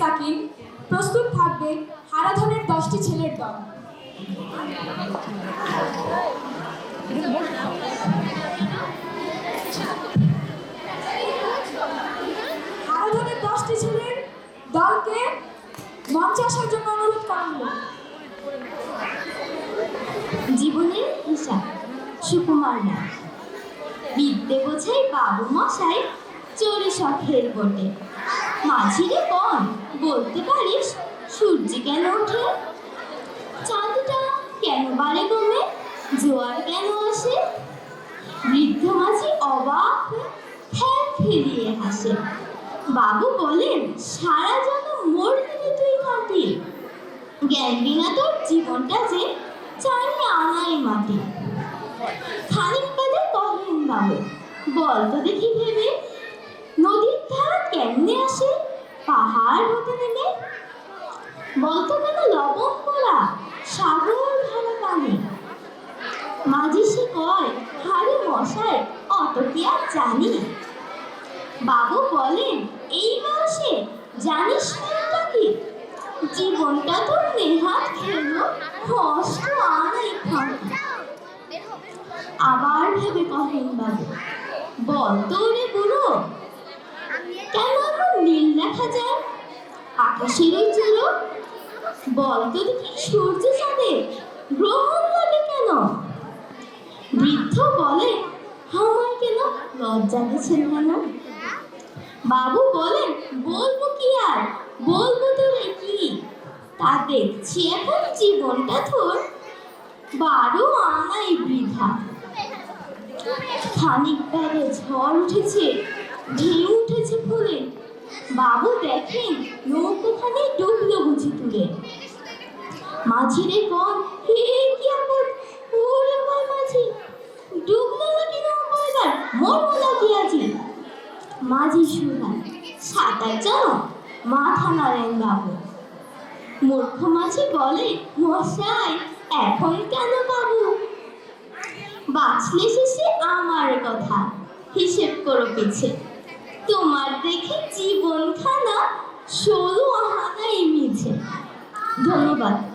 সাকিন প্রস্তুত থাকবে হারাধনের দশটি ছেলের দল। হারাধনের দশটি ছেলের দলকে মঞ্চে আসার জন্য অনুরোধ করা হলো। জীবনের হিসাব, সুকুমার রায় বিদ্যে বোঝাই বাবু মশাই চোরে শখের বটে। মাঝিরে কন বলতে পারিস সূর্য কেন ওঠে? চাঁদটা কেন বাড়ে কমে জোয়ার কেন আসে? বৃদ্ধ মাঝি অবাক ফ্যান ফিরিয়ে হাসে। বাবু বলেন, সারা যেন মোর দিকে তুই কাটি জ্ঞান বিনা তোর জীবনটা যে চাইনি আনাই মাটি। খানিক বাদে কহেন বাবু, বল তো দেখি ভেবে। জানি। বাবু বলেন, এই বয়সে জানিস কোনটা কি? জীবনটা তো নেহাত খেলো কষ্ট আনাই আবার ভেবে কহেন বাবু, বল তো রে বুড়ো, কেন এখন নীল দেখা যায়? আকাশের ওই চুলো, বল তো দেখি সূর্য চাঁদে গ্রহণ লাগে কেন? বৃদ্ধ বলে, আমার লজ্জা গেছেন কেন বাবু বলেন, বলব কি আর? বলব তোরে কি? তা দেখছি এখন জীবনটা তোর। বারো আনাই বৃথা। খানিক বেড়ে ঝড় উঠেছে, ঢেউ উঠেছে ফুলে। বাবু দেখেন, নৌকোখানে ডুবলো বুঝি তুলে। মাঝিরে কন, হে কি নাকি আজি মাঝি শুনায় সাঁতার জানো, মাথা নাড়েন বাবু। মূর্খ মাঝি বলে, মশাই, এখন কেন বাবু? বাঁচলে শেষে আমার কথা, হিসেব করো পিছে। তোমার দেখে জীবনখানা সরু আহানাই মিছে। ধন্যবাদ।